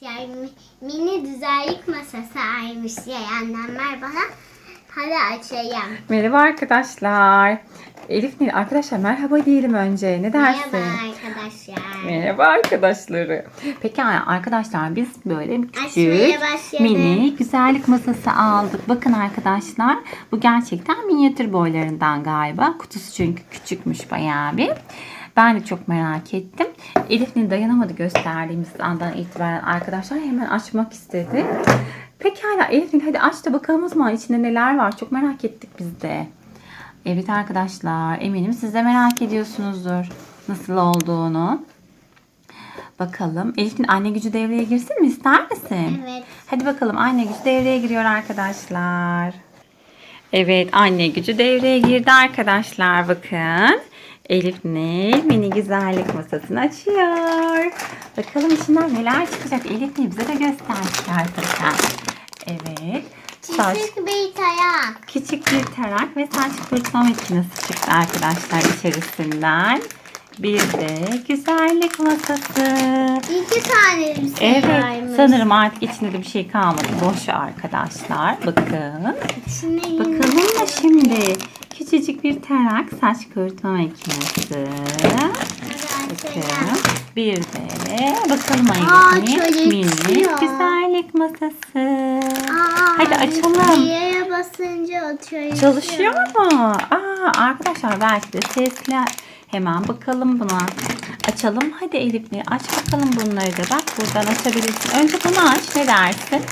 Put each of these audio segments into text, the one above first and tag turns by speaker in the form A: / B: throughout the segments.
A: Yani mini güzellik masası aymış ya annemler bana. Hadi açayım.
B: Merhaba arkadaşlar. Elif Nil arkadaşlar merhaba diyelim önce. Ne dersin?
A: Merhaba arkadaşlar.
B: Merhaba arkadaşları. Peki arkadaşlar biz böyle küçük mini güzellik masası aldık. Bakın arkadaşlar bu gerçekten minyatür boylarından galiba. Kutusu çünkü küçükmüş bayağı bir. Ben de çok merak ettim. Elif Nil dayanamadı gösterdiğimiz andan itibaren arkadaşlar hemen açmak istedi. Pekala Elif Nil hadi aç da bakalım o zaman içinde neler var. Çok merak ettik biz de. Evet arkadaşlar eminim siz de merak ediyorsunuzdur nasıl olduğunu. Bakalım. Elif'in anne gücü devreye girsin mi? ister misin?
A: Evet.
B: Hadi bakalım anne gücü devreye giriyor arkadaşlar. Evet anne gücü devreye girdi arkadaşlar. Bakın. Elif Nil mini güzellik masasını açıyor. Bakalım içinden neler çıkacak. Elif Nil bize de göster çıkartırken. Evet. Saç,
A: Küçük bir tayak.
B: küçük bir tarak ve saç kurutma makinesi çıktı arkadaşlar içerisinden. Bir de güzellik masası.
A: İki tane bir şey
B: Evet
A: varmış.
B: sanırım artık içinde de bir şey kalmadı. Boş arkadaşlar. Bakın.
A: Şimdi
B: Bakalım mı şimdi? Küçücük bir tarak saç kurutma makinesi. Bakın. Bir de bakalım
A: çalışıyor.
B: minik güzellik masası.
A: Aa,
B: Hadi açalım.
A: Yere basınca atıyor.
B: Çalışıyor mu? Aa, arkadaşlar belki de sesli. Hemen bakalım buna. Açalım. Hadi Elif'le aç bakalım bunları da. Bak buradan açabilirsin. Önce bunu aç. Ne dersin?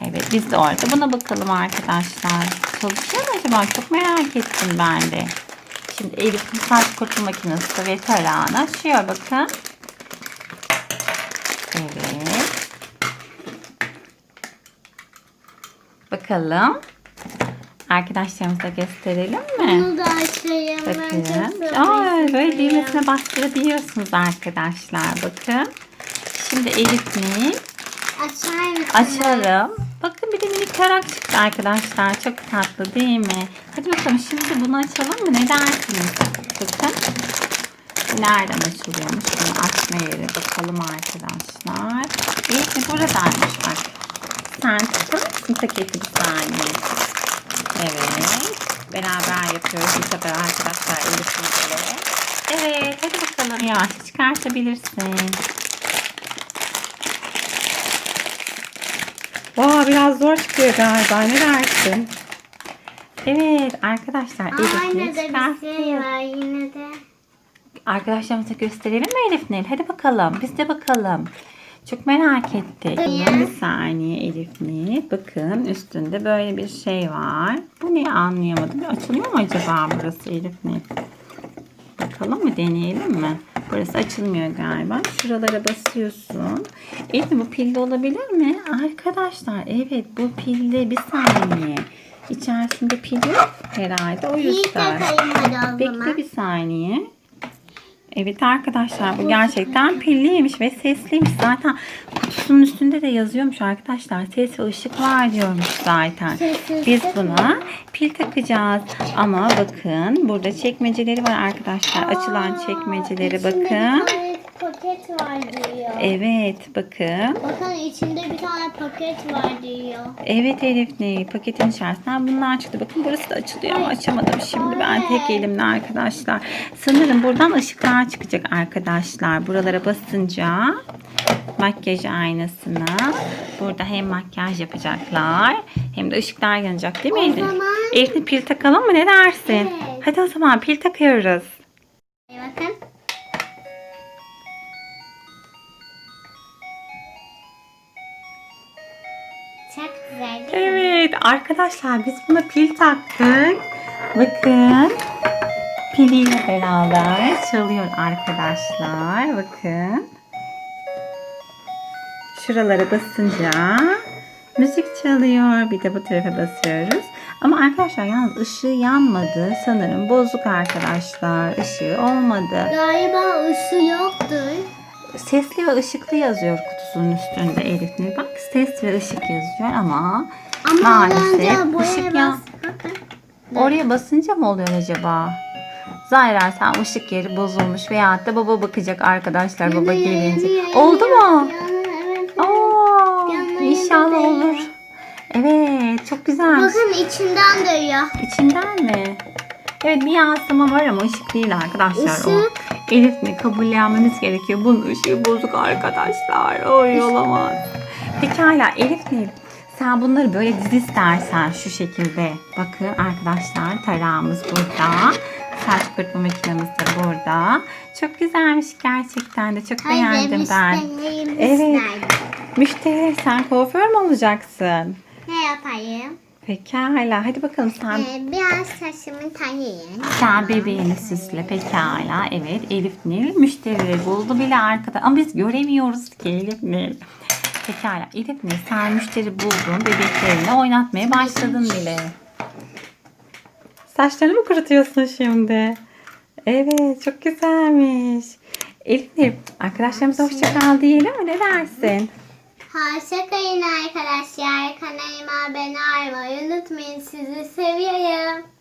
B: Evet biz de orada. Buna bakalım arkadaşlar. Çalışıyor mu acaba? Çok merak ettim ben de. Şimdi Elif'in saç kurutma makinesi ve tarağını açıyor. Bakın. Evet. Bakalım. Arkadaşlarımıza gösterelim mi?
A: Bunu da açayım.
B: Bakın. Aa,
A: seviyorum.
B: böyle düğmesine bastırabiliyorsunuz arkadaşlar. Bakın. Şimdi Elif'ini
A: Açar mısın?
B: açalım. Çıktı arkadaşlar. Çok tatlı değil mi? Hadi bakalım şimdi bunu açalım mı? Ne dersiniz? Bakın. Nereden açılıyormuş? Bunu açma yeri bakalım arkadaşlar. Elif'in buradaymış bak. Sen tutar mısın paketi bir saniye? Evet. Beraber yapıyoruz bu sefer arkadaşlar Elif'in Evet. Hadi bakalım yavaş çıkartabilirsin. Vaa biraz zor çıkıyor galiba. Ne dersin? Evet arkadaşlar
A: bir şey var yine de.
B: Arkadaşlarımıza gösterelim mi Elif Nil? Hadi bakalım. Biz de bakalım. Çok merak ettik. Bir saniye Elif Nil. Bakın üstünde böyle bir şey var. Bu ne anlayamadım. Açılıyor mu acaba burası Elif Nil? Bakalım mı deneyelim mi? Burası açılmıyor galiba. Şuralara basıyorsun. Elif bu pilli olabilir mi? Arkadaşlar evet bu pilli. Bir saniye. İçerisinde pil yok herhalde. O yüzden. Bekle bir saniye. Evet arkadaşlar bu gerçekten pilliymiş ve sesliymiş. Zaten kutusunun üstünde de yazıyormuş arkadaşlar. Ses ve ışık var diyormuş zaten. Biz buna pil takacağız. Ama bakın burada çekmeceleri var arkadaşlar. Açılan çekmeceleri bakın.
A: Paket var diyor.
B: Evet bakın.
A: Bakın içinde bir tane paket var diyor.
B: Evet Elif ne? Paketin içerisinden bunlar çıktı. Bakın burası da açılıyor ama açamadım şimdi ben tek elimle arkadaşlar. Sanırım buradan ışıklar çıkacak arkadaşlar. Buralara basınca makyaj aynasına burada hem makyaj yapacaklar hem de ışıklar yanacak değil mi Elif?
A: zaman-
B: Elif'le pil takalım mı? Ne dersin?
A: Evet.
B: Hadi o zaman pil takıyoruz.
A: Çok güzel değil mi?
B: Evet arkadaşlar biz buna pil taktık. Bakın. Piliyle beraber çalıyor arkadaşlar. Bakın. Şuralara basınca müzik çalıyor. Bir de bu tarafa basıyoruz. Ama arkadaşlar yalnız ışığı yanmadı. Sanırım bozuk arkadaşlar. Işığı olmadı.
A: Galiba ışığı yoktur
B: sesli ve ışıklı yazıyor kutusunun üstünde Elif Nur. Bak ses ve ışık yazıyor ama,
A: ama
B: maalesef ışık
A: ya.
B: Oraya basınca mı oluyor acaba? Zahra sen ışık yeri bozulmuş veya da baba bakacak arkadaşlar baba gelince. Oldu mu?
A: Oo, yana,
B: inşallah olur. Evet çok güzel.
A: Bakın içinden dönüyor.
B: İçinden mi? Evet bir yansıma var ama ışık değil arkadaşlar Işık. o.
A: Işık.
B: Elif'le kabullenmemiz gerekiyor. Bunun ışığı bozuk arkadaşlar. Oy olamaz. Pekala Elif Nil. Sen bunları böyle diz istersen şu şekilde. Bakın arkadaşlar tarağımız burada. Saç kurutma makinemiz de burada. Çok güzelmiş gerçekten de. Çok beğendim ben. Evet. Müşteri sen kuaför mü olacaksın?
A: Ne yapayım?
B: Pekala hadi bakalım sen
A: Ee, biraz saçımı tarayayım.
B: Sen bebeğini süsle pekala. Evet Elif Nil müşterileri buldu bile arkada. Ama biz göremiyoruz ki Elif Nil. Pekala Elif Nil sen müşteri buldun. Bebeklerini oynatmaya başladın bile. Saçlarını mı kurutuyorsun şimdi? Evet çok güzelmiş. Elif Nil arkadaşlarımıza hoşça kal diyelim mi? Ne dersin?
A: Hoşça kalın arkadaşlar. Kanalıma abone olmayı unutmayın. Sizi seviyorum.